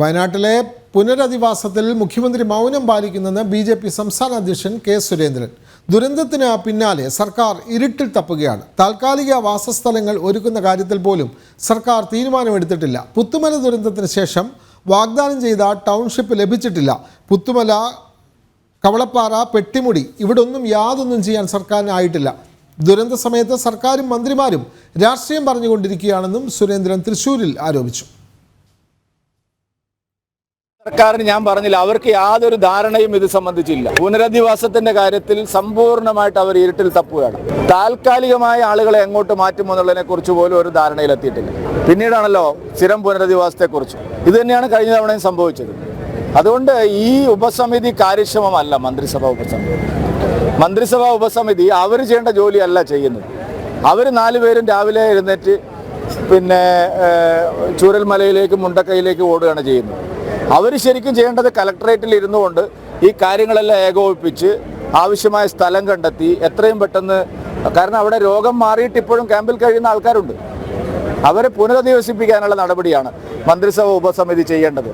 വയനാട്ടിലെ പുനരധിവാസത്തിൽ മുഖ്യമന്ത്രി മൗനം പാലിക്കുന്നെന്ന് ബി ജെ പി സംസ്ഥാന അധ്യക്ഷൻ കെ സുരേന്ദ്രൻ. ദുരന്തത്തിന് പിന്നാലെ സർക്കാർ ഇരുട്ടിൽ തപ്പുകയാണ്. താൽക്കാലിക വാസസ്ഥലങ്ങൾ ഒരുക്കുന്ന കാര്യത്തിൽ പോലും സർക്കാർ തീരുമാനമെടുത്തിട്ടില്ല. പുത്തുമല ദുരന്തത്തിന് ശേഷം വാഗ്ദാനം ചെയ്ത ടൗൺഷിപ്പ് ലഭിച്ചിട്ടില്ല. പുത്തുമല കവളപ്പാറ പെട്ടിമുടി ഇവിടെ ഒന്നും യാതൊന്നും ചെയ്യാൻ സർക്കാരിനായിട്ടില്ല. ദുരന്ത സമയത്ത് സർക്കാരും മന്ത്രിമാരും രാഷ്ട്രീയം പറഞ്ഞുകൊണ്ടിരിക്കുകയാണെന്നും സുരേന്ദ്രൻ തൃശൂരിൽ ആരോപിച്ചു. സർക്കാരിന് ഞാൻ പറഞ്ഞില്ല അവർക്ക് യാതൊരു ധാരണയും ഇത് സംബന്ധിച്ചില്ല. പുനരധിവാസത്തിന്റെ കാര്യത്തിൽ സമ്പൂർണമായിട്ട് അവർ ഇരുട്ടിൽ തപ്പുകയാണ്. താൽക്കാലികമായ ആളുകളെ എങ്ങോട്ട് മാറ്റുമെന്നുള്ളതിനെ കുറിച്ച് പോലും ഒരു ധാരണയിലെത്തിയിട്ടില്ല പിന്നീടാണല്ലോ സ്ഥിരം പുനരധിവാസത്തെക്കുറിച്ച്. ഇത് തന്നെയാണ് കഴിഞ്ഞ തവണയും സംഭവിച്ചത്. അതുകൊണ്ട് ഈ ഉപസമിതി കാര്യക്ഷമമല്ല മന്ത്രിസഭാ ഉപസമിതി. മന്ത്രിസഭാ ഉപസമിതി അവർ ചെയ്യേണ്ട ജോലിയല്ല ചെയ്യുന്നത്. അവർ നാലുപേരും രാവിലെ എഴുന്നേറ്റ് പിന്നെ ചൂരൽമലയിലേക്കും മുണ്ടക്കൈയിലേക്കും ഓടുകയാണ് ചെയ്യുന്നത്. അവർ ശരിക്കും ചെയ്യേണ്ടത് കലക്ടറേറ്റിൽ ഇരുന്നു കൊണ്ട് ഈ കാര്യങ്ങളെല്ലാം ഏകോപിപ്പിച്ച് ആവശ്യമായ സ്ഥലം കണ്ടെത്തി എത്രയും പെട്ടെന്ന് കാരണം അവിടെ രോഗം മാറിയിട്ട് ഇപ്പോഴും ക്യാമ്പിൽ കഴിയുന്ന ആൾക്കാരുണ്ട്. അവരെ പുനരധിവസിപ്പിക്കാനുള്ള നടപടിയാണ് മന്ത്രിസഭ ഉപസമിതി ചെയ്യേണ്ടത്.